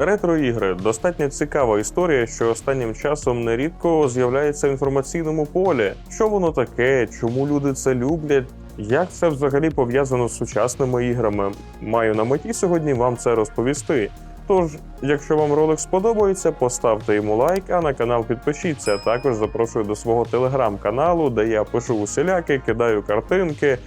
Ретро-ігри достатньо цікава історія, що останнім часом нерідко з'являється в інформаційному полі. Що воно таке, чому люди це люблять, як це взагалі пов'язано з сучасними іграми. Маю на меті сьогодні вам це розповісти. Тож, якщо вам ролик сподобається, поставте йому лайк, а на канал підпишіться. Також запрошую до свого телеграм-каналу, де я пишу усіляки, кидаю картинки.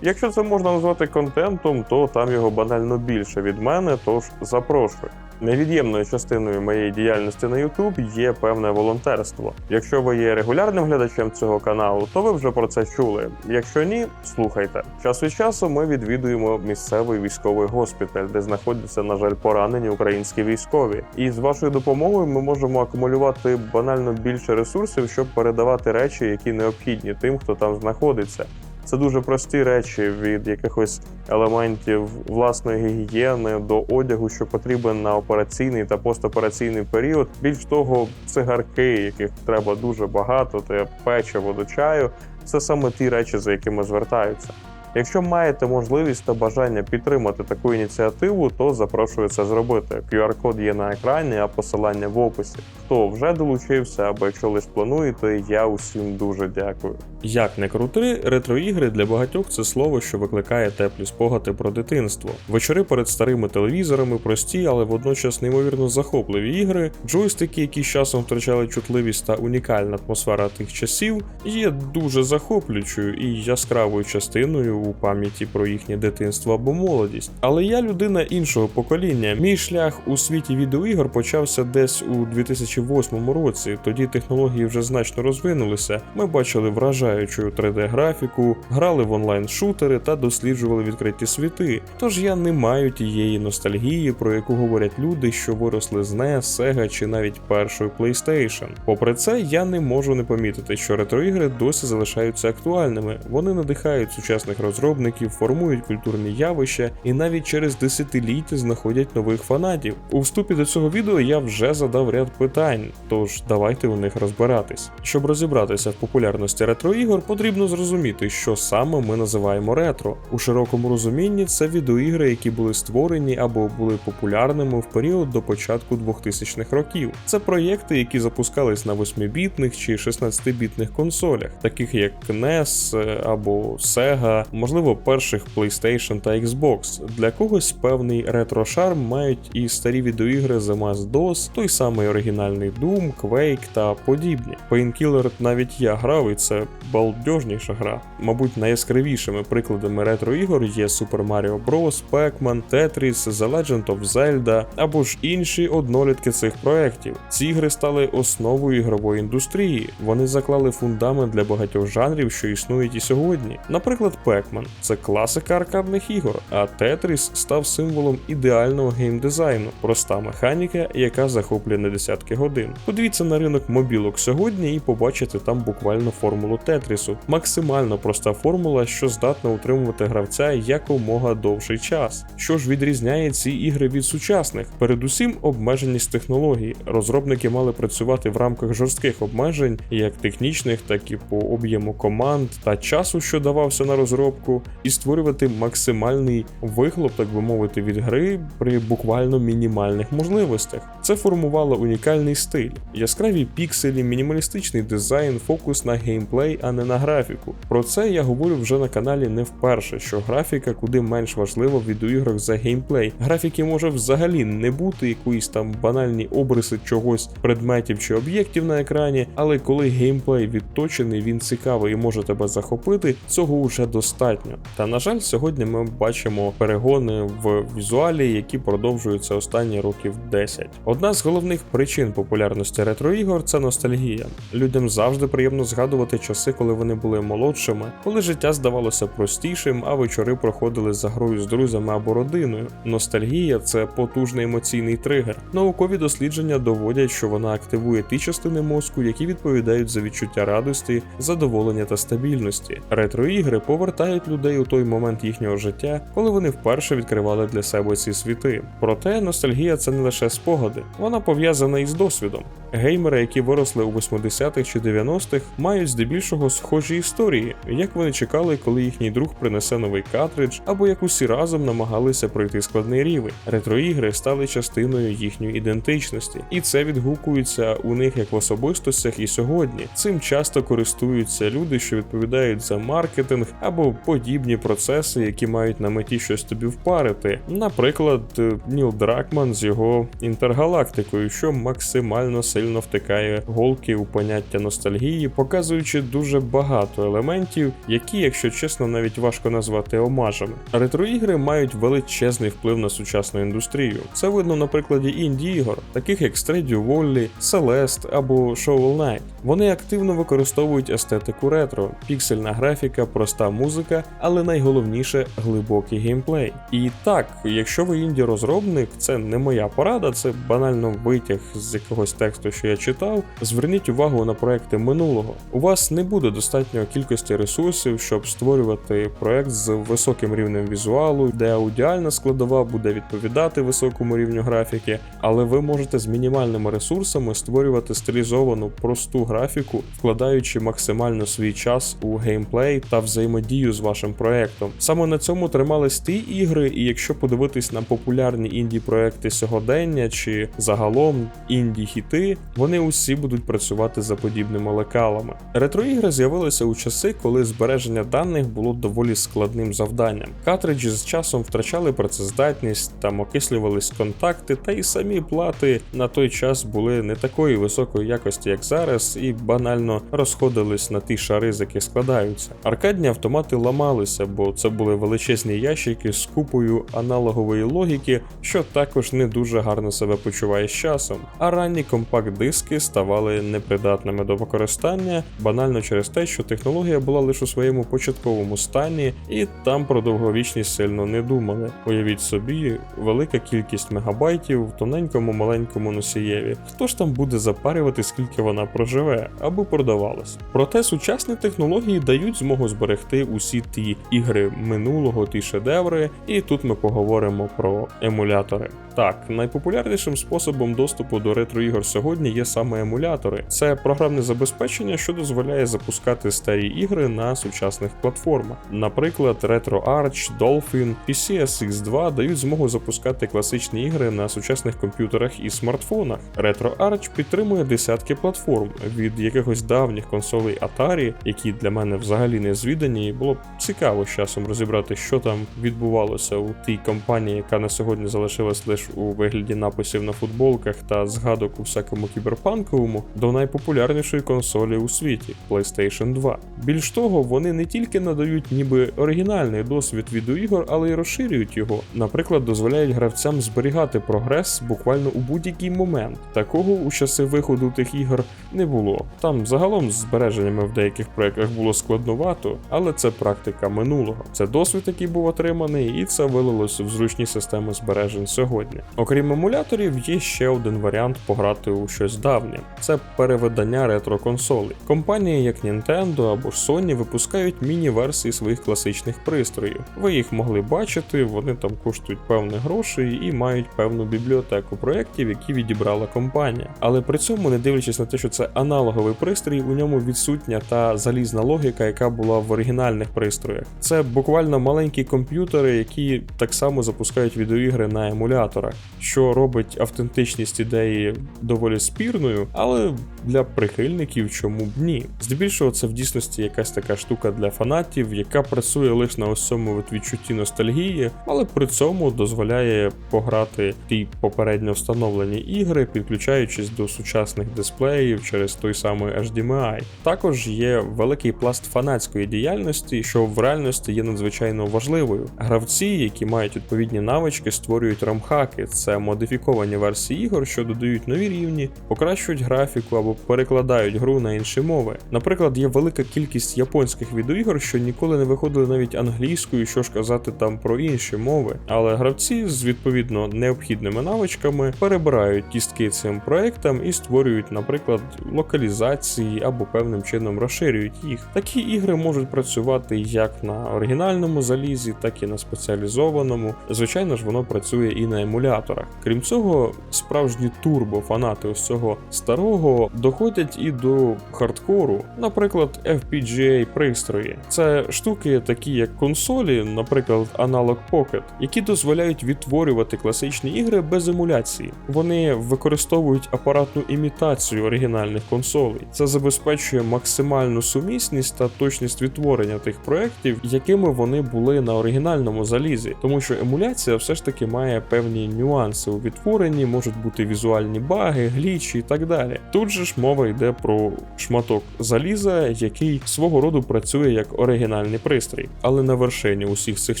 Якщо це можна назвати контентом, то там його банально більше від мене, тож запрошую. Невід'ємною частиною моєї діяльності на YouTube є певне волонтерство. Якщо ви є регулярним глядачем цього каналу, то ви вже про це чули. Якщо ні, слухайте. Час від часу ми відвідуємо місцевий військовий госпіталь, де знаходяться, на жаль, поранені українські військові. І з вашою допомогою ми можемо акумулювати банально більше ресурсів, щоб передавати речі, які необхідні тим, хто там знаходиться. Це дуже прості речі від якихось елементів власної гігієни до одягу, що потрібен на операційний та постопераційний період. Більш того, цигарки, яких треба дуже багато, те печиво до чаю. Це саме ті речі, за якими звертаються. Якщо маєте можливість та бажання підтримати таку ініціативу, то запрошую це зробити. QR-код є на екрані, а посилання в описі. Хто вже долучився, або якщо лише плануєте, я усім дуже дякую. Як не крути, ретроігри для багатьох це слово, що викликає теплі спогади про дитинство. Вечори перед старими телевізорами прості, але водночас неймовірно захопливі ігри, джойстики, які з часом втрачали чутливість та унікальна атмосфера тих часів, є дуже захоплюючою і яскравою частиною у пам'яті про їхнє дитинство або молодість. Але я людина іншого покоління. Мій шлях у світі відеоігор почався десь у 2008 році. Тоді технології вже значно розвинулися. Ми бачили вражаючу 3D-графіку, грали в онлайн-шутери та досліджували відкриті світи. Тож я не маю тієї ностальгії, про яку говорять люди, що виросли з NES, Sega чи навіть першою PlayStation. Попри це, я не можу не помітити, що ретроігри досі залишаються актуальними. Вони надихають сучасних розробників, формують культурні явища і навіть через десятиліття знаходять нових фанатів. У вступі до цього відео я вже задав ряд питань, тож давайте у них розбиратись. Щоб розібратися в популярності ретроігор, потрібно зрозуміти, що саме ми називаємо ретро. У широкому розумінні це відеоігри, які були створені або були популярними в період до початку 2000-х років. Це проєкти, які запускались на 8-бітних чи 16-бітних консолях, таких як NES або Sega, можливо, перших PlayStation та Xbox. Для когось певний ретро-шарм мають і старі відеоігри The Mass DOS, той самий оригінальний Doom, Quake та подібні. Painkiller навіть я грав, і це балдежніша гра. Мабуть, найяскравішими прикладами ретро-ігор є Super Mario Bros, Pac-Man, Tetris, The Legend of Zelda або ж інші однолітки цих проєктів. Ці ігри стали основою ігрової індустрії. Вони заклали фундамент для багатьох жанрів, що існують і сьогодні. Наприклад, Pac-Man – це класика аркадних ігор, а Tetris став символом ідеального геймдизайну, проста механіка, яка захоплює на десятки годин. Подивіться на ринок мобілок сьогодні і побачите там буквально формулу Тетрісу. Максимально проста формула, що здатна утримувати гравця якомога довший час. Що ж відрізняє ці ігри від сучасних? Передусім, обмеженість технологій. Розробники мали працювати в рамках жорстких обмежень, як технічних, так і по об'єму команд та часу, що давався на розробку, і створювати максимальний вихлоп, так би мовити, від гри при буквально мінімальних можливостях. Це формувало унікальний стиль, яскраві пікселі, мінімалістичний дизайн, фокус на геймплей, а не на графіку. Про це я говорю вже на каналі не вперше, що графіка куди менш важлива в відеоіграх за геймплей. Графіки може взагалі не бути якоїсь там банальні обриси чогось, предметів чи об'єктів на екрані, але коли геймплей відточений, він цікавий і може тебе захопити, цього вже достатньо. Та на жаль, сьогодні ми бачимо перегони в візуалі, які продовжуються останні років 10. Одна з головних причин популярності ретроігор це ностальгія. Людям завжди приємно згадувати часи, коли вони були молодшими, коли життя здавалося простішим, а вечори проходили за грою з друзями або родиною. Ностальгія це потужний емоційний тригер. Наукові дослідження доводять, що вона активує ті частини мозку, які відповідають за відчуття радості, задоволення та стабільності. Ретроігри повертають людей у той момент їхнього життя, коли вони вперше відкривали для себе ці світи. Проте ностальгія це не лише спогади, вона пов'язана із досвідом. Геймери, які виросли у 80-х чи 90-х, мають здебільшого схожі історії, як вони чекали, коли їхній друг принесе новий картридж, або як усі разом намагалися пройти складний рівень. Ретроігри стали частиною їхньої ідентичності, і це відгукується у них як в особистостях і сьогодні. Цим часто користуються люди, що відповідають за маркетинг або подібні процеси, які мають на меті щось тобі впарити. Наприклад, е, Ніл Дракман з його інтергалактикою, що максимально сильно втикає голки у поняття ностальгії, показуючи дуже багато елементів, які, якщо чесно, навіть важко назвати омажами. Ретроігри мають величезний вплив на сучасну індустрію. Це видно на прикладі інді-ігор, таких як Stardew Valley, Celeste або Shovel Knight. Вони активно використовують естетику ретро, піксельна графіка, проста музика, але найголовніше глибокий геймплей. І так, якщо ви інді-розробник, це не моя порада, це банально витяг з якогось тексту, що я читав. Зверніть увагу на проекти минулого. У вас не буде достатньо кількості ресурсів, щоб створювати проект з високим рівнем візуалу, де аудіальна складова буде відповідати високому рівню графіки, але ви можете з мінімальними ресурсами створювати стилізовану просту графіку, вкладаючи максимально свій час у геймплей та взаємодію з вашим проектом. Саме на цьому тримались ті ігри, і якщо подивитись на популярні інді проекти сьогодення чи загалом інді хіти, вони усі будуть працювати за подібними лекалами. Ретроігри з'явилися у часи, коли збереження даних було доволі складним завданням. Картриджі з часом втрачали працездатність, там окислювались контакти, та й самі плати на той час були не такої високої якості, як зараз, і банально розходились на ті шари, з яких складаються. Аркадні автомати ламалися, бо це були величезні ящики з купою аналогової логіки, що також не дуже гарно себе почуває з часом. А ранні компакт-диски ставали непридатними до використання, банально через те, що технологія була лише у своєму початковому стані, і там про довговічність сильно не думали. Уявіть собі, велика кількість мегабайтів в тоненькому маленькому носієві. Хто ж там буде запарювати, скільки вона проживе, аби продавалась? Проте сучасні технології дають змогу зберегти усі ті ігри минулого, ті шедеври, і тут ми поговоримо про емулятори. Так, найпопулярнішим способом доступу до ретро-ігор сьогодні є саме емулятори. Це програмне забезпечення, що дозволяє запускати старі ігри на сучасних платформах. Наприклад, RetroArch, Dolphin і CSX2 дають змогу запускати класичні ігри на сучасних комп'ютерах і смартфонах. RetroArch підтримує десятки платформ від якихось давніх консолей Atari, які для мене взагалі не звідані, і було б цікаво з часом розібрати, що там відбувалося у тій компанії, яка на сьогодні залишилась лише у вигляді написів на футболках та згадок у всякому кіберпанковому, до найпопулярнішої консолі у світі PlayStation 2. Більш того, вони не тільки надають ніби оригінальний досвід відеоігор, але й розширюють його. Наприклад, дозволяють гравцям зберігати прогрес буквально у будь-який момент. Такого у часи виходу тих ігор не було. Там загалом з збереженнями в деяких проєктах було складновато, але це практика минулого. Це досвід, який був отриманий, і це вилилось в зручні системи збережень сьогодні. Окрім емуляторів, є ще один варіант пограти у щось давнє: це перевидання ретро-консолей. Компанії, як Nintendo або ж Sony, випускають міні-версії своїх класичних пристроїв. Ви їх могли бачити, вони там коштують певних грошей і мають певну бібліотеку проєктів, які відібрала компанія. Але при цьому, не дивлячись на те, що це аналоговий пристрій, у ньому відсутня та залізна логіка, яка була в оригінальних пристроях. Це буквально маленькі комп'ютери, які так само запускають відеоігри на емуляторах, що робить автентичність ідеї доволі спірною, але для прихильників чому б ні. Здебільшого це в дійсності якась така штука для фанатів, яка працює лише на ось цьому от відчутті ностальгії, але при цьому дозволяє пограти ті попередньо встановлені ігри, підключаючись до сучасних дисплеїв через той самий HDMI. Також є великий пласт фанатської діяльності, що в реальності є надзвичайно важливою. Гравці, які мають відповідні навички, створюють рамхаки, це модифіковані версії ігор, що додають нові рівні, покращують графіку або перекладають гру на інші мови. Наприклад, є велика кількість японських відеоігор, що ніколи не виходили навіть англійською, що ж казати там про інші мови. Але гравці з відповідно необхідними навичками перебирають кістки цим проектам і створюють, наприклад, локалізації або певним чином розширюють їх. Такі ігри можуть працювати як на оригінальному залізі, так і на спеціалізованому. Звичайно ж, воно працює і на емуляторах. Крім цього, справжні турбофанати ось всього старого доходять і до хардкору, наприклад, FPGA пристрої. Це штуки, такі як консолі, наприклад, Analog Pocket, які дозволяють відтворювати класичні ігри без емуляції. Вони використовують апаратну імітацію оригінальних консолей. Це забезпечує максимальну сумісність та точність відтворення тих проєктів, якими вони були на оригінальному залізі, тому що емуляція все ж таки має певні нюанси у відтворенні, можуть бути візуальні баги, глічі і так далі. Тут же ж мова йде про шматок заліза, який свого роду працює як оригінальний пристрій. Але на вершині усіх цих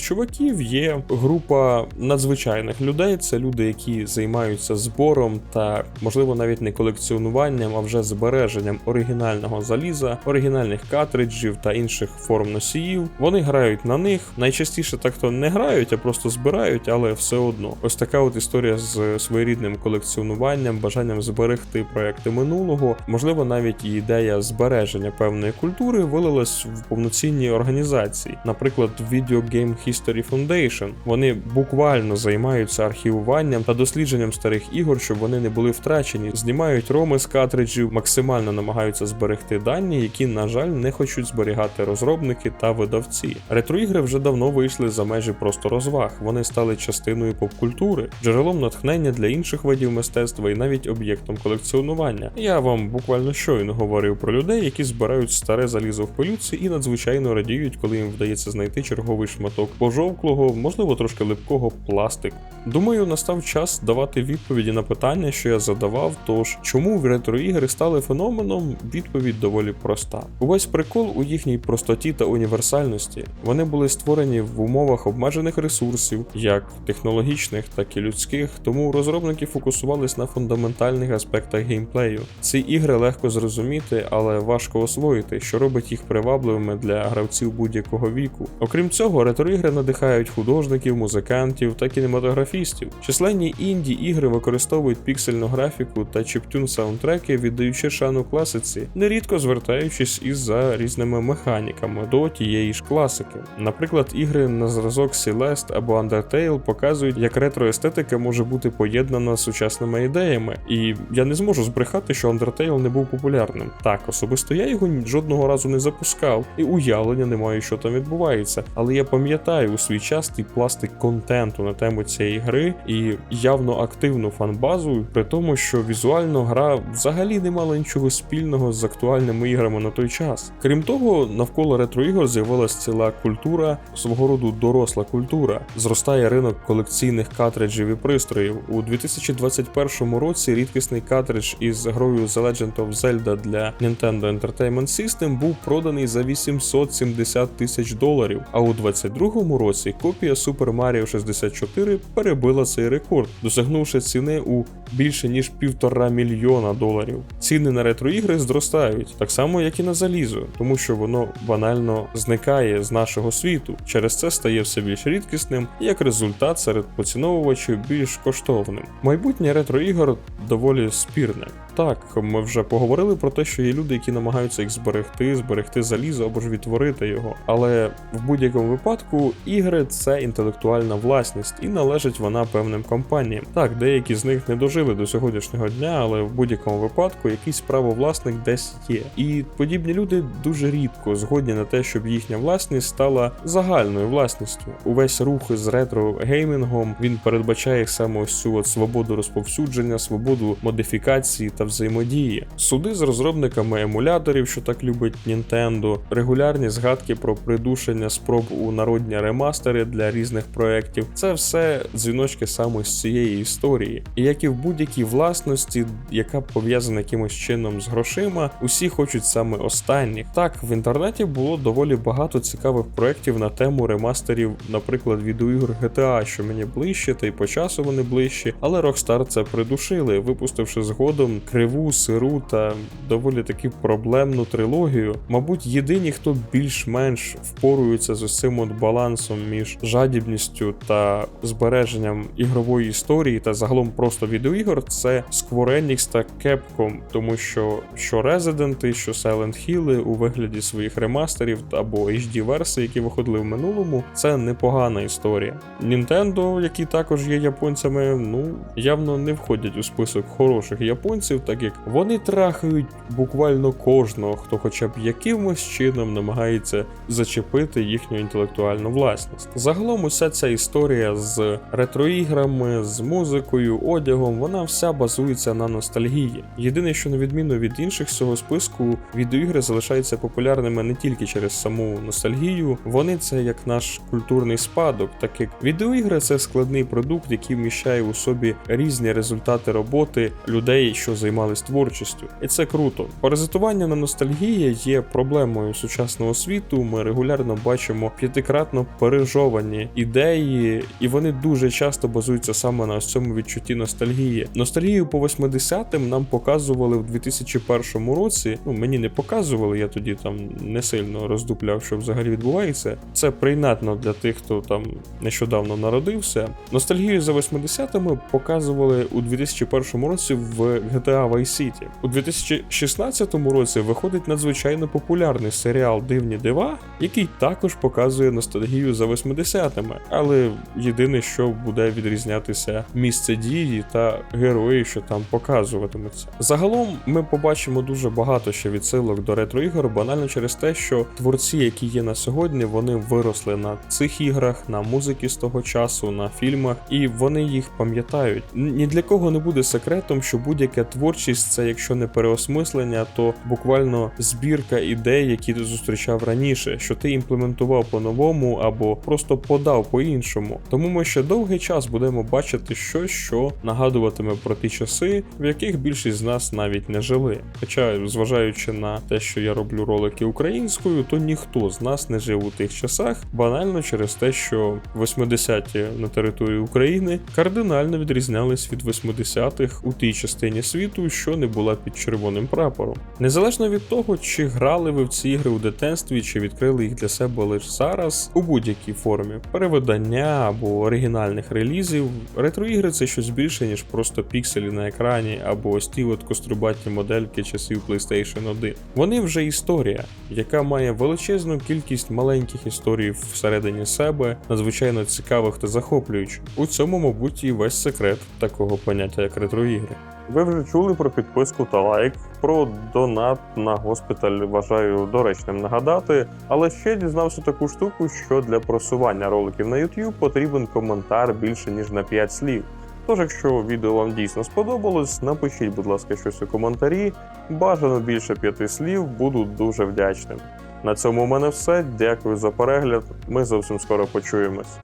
чуваків є група надзвичайних людей. Це люди, які займаються збором та, можливо, навіть не колекціонуванням, а вже збереженням оригінального заліза, оригінальних картриджів та інших форм носіїв. Вони грають на них. Найчастіше так то не грають, а просто збирають, але все одно. Ось така от історія з своєрідним колекціонуванням, бажанням зберегти проекти минулого. Можливо, навіть і ідея збереження певної культури вилилась в повноцінні організації, наприклад, Video Game History Foundation. Вони буквально займаються архівуванням та дослідженням старих ігор, щоб вони не були втрачені. Знімають роми з картриджів, максимально намагаються зберегти дані, які, на жаль, не хочуть зберігати розробники та видавці. Ретроігри вже давно вийшли за межі просто розваг. Вони стали частиною поп-культури, джерелом натхнення для інших видів мистецтва і навіть об'єктом колекціонування. Я вам буквально щойно говорив про людей, які збирають старе залізо в пилюці і надзвичайно радіють, коли їм вдається знайти черговий шматок пожовклого, можливо, трошки липкого пластику. Думаю, настав час давати відповіді на питання, що я задавав. Тож чому ретроігри стали феноменом? Відповідь доволі проста. Увесь прикол у їхній простоті та універсальності. Вони були створені в умовах обмежених ресурсів, як технологічних, так і людських, тому розробники фокусувались на фундаментальних аспектах геймплею. Ці ігри легко зрозуміти, але важко освоїти, що робить їх привабливими для гравців будь-якого віку. Окрім цього, ретроігри надихають художників, музикантів та кінематографістів. Численні інді ігри використовують піксельну графіку та чіптюн саундтреки, віддаючи шану класиці, нерідко звертаючись із за різними механіками до тієї ж класики. Наприклад, ігри на зразок Celeste або Undertale показують, як ретроестетика може бути поєднана з сучасними ідеями, і я не зможу збрехати, що Undertale не був популярним. Так, особисто я його жодного разу не запускав, і уявлення не маю, що там відбувається. Але я пам'ятаю у свій час той пластик контенту на тему цієї гри і явно активну фанбазу, при тому, що візуально гра взагалі не мала нічого спільного з актуальними іграми на той час. Крім того, навколо ретроігор з'явилася ціла культура, свого роду доросла культура. Зростає ринок колекційних картриджів і пристроїв. У 2021 році рідкісний картридж із грою The Legend of Zelda для Nintendo Entertainment System був проданий за 870 тисяч доларів. А у 2022 році копія Super Mario 64 перебила цей рекорд, досягнувши ціни у більше ніж півтора мільйона доларів. Ціни на ретроігри зростають, так само як і на залізо, тому що воно банально зникає з нашого світу. Через це стає все більш рідкісним, і як результат серед поціновувачів більш коштовним. Майбутнє ретроігор доволі спірне. Так, ми вже поговорили про те, що є люди, які намагаються їх зберегти, зберегти залізо або ж відтворити його. Але в будь-якому випадку ігри це інтелектуальна власність, і належить вона певним компаніям. Так, деякі з них не дожили до сьогоднішнього дня, але в будь-якому випадку якийсь правовласник десь є. І подібні люди дуже рідко згодні на те, щоб їхня власність стала загальною власністю. Увесь рух з ретро-геймінгом він передбачає саме ось цю от свободу розповсюдження, свободу модифікації та взаємодії. Суди з розробниками емуляторів, що так любить Nintendo, регулярні згадки про придушення спроб у народні ремастери для різних проєктів. Це все дзвіночки саме з цієї історії. І як і в будь-якій власності, яка пов'язана якимось чином з грошима, усі хочуть саме останніх. Так, в інтернеті було доволі багато цікавих проєктів на тему ремастерів, наприклад, відеоігр GTA, що мені ближче, та й по часу вони ближчі, але Rockstar це придушили, випустивши згодом криву, сиру та доволі таки проблемну трилогію. Мабуть, єдині, хто більш-менш впорується з цим от балансом між жадібністю та збереженням ігрової історії та загалом просто відеоігор, це Square Enix та Capcom, тому що що Resident, що Silent Hill у вигляді своїх ремастерів або HD версій, які виходили в минулому, це непогана історія. Nintendo, які також є японцями, ну явно не входять у список хороших японців, так як вони трахають буквально кожного, хто хоча б якимось чином намагається зачепити їхню інтелектуальну власність. Загалом уся ця історія з ретроіграми, з музикою, одягом, вона вся базується на ностальгії. Єдине, що на відміну від інших з цього списку, відеоігри залишаються популярними не тільки через саму ностальгію, вони це як наш культурний спадок, так як відеоігри це складний продукт, який вміщає у собі різні результати роботи людей, що займались творчістю, і це круто. Паразитування на ностальгії є проблемою сучасного світу. Ми регулярно бачимо п'ятикратно пережовані ідеї, і вони дуже часто базуються саме на цьому відчутті ностальгії. Ностальгію по 80-м нам показували в 2001 році. Ну мені не показували, я тоді там не сильно роздупляв, що взагалі відбувається. Це прийнятно для тих, хто там нещодавно народився. Ностальгію за 80-ми показували у 2001 році в GTA Vice City. У 2016 році виходить надзвичайно популярний серіал Дивні дива, який також показує ностальгію за 80-ми, але єдине, що буде відрізнятися місце дії та герої, що там показуватимуться. Загалом ми побачимо дуже багато ще відсилок до ретро-ігор, банально через те, що творці, які є на сьогодні, вони виросли на цих іграх, на музиці з того часу, на фільмах, і вони їх пам'ятають. Ні для кого не буде секретом, що будь-яка творчість це, якщо не переосмислення, то буквально збірка ідей, які ти зустрічав раніше, що ти імплементував по-новому або просто подав по-іншому. Тому ми ще довгий час будемо бачити щось, що нагадуватиме про ті часи, в яких більшість з нас навіть не жили. Хоча, зважаючи на те, що я роблю ролики українською, то ніхто з нас не жив у тих часах, банально через те, що 80-ті на території України кардинально відрізнялись від 80-х у тій частині світу, що не була під червоним прапором. Незалежно від того, чи грали ви в ці ігри у дитинстві, чи відкрили їх для себе лише зараз, у будь-якій формі перевидання або оригінальних релізів, ретроігри це щось більше, ніж просто пікселі на екрані або ось ті кострубатні модельки часів PlayStation 1. Вони вже історія, яка має величезну кількість маленьких історій всередині себе, надзвичайно цікавих та захоплюючих. У цьому, мабуть, і весь секрет такого поняття, як ретроігри. Ви вже чули про підписку та лайк, про донат на госпіталь вважаю доречним нагадати, але ще дізнався таку штуку, що для просування роликів на YouTube потрібен коментар більше ніж на 5 слів. Тож, якщо відео вам дійсно сподобалось, напишіть, будь ласка, щось у коментарі. Бажано більше п'яти слів, буду дуже вдячним. На цьому у мене все. Дякую за перегляд. Ми зовсім скоро почуємось.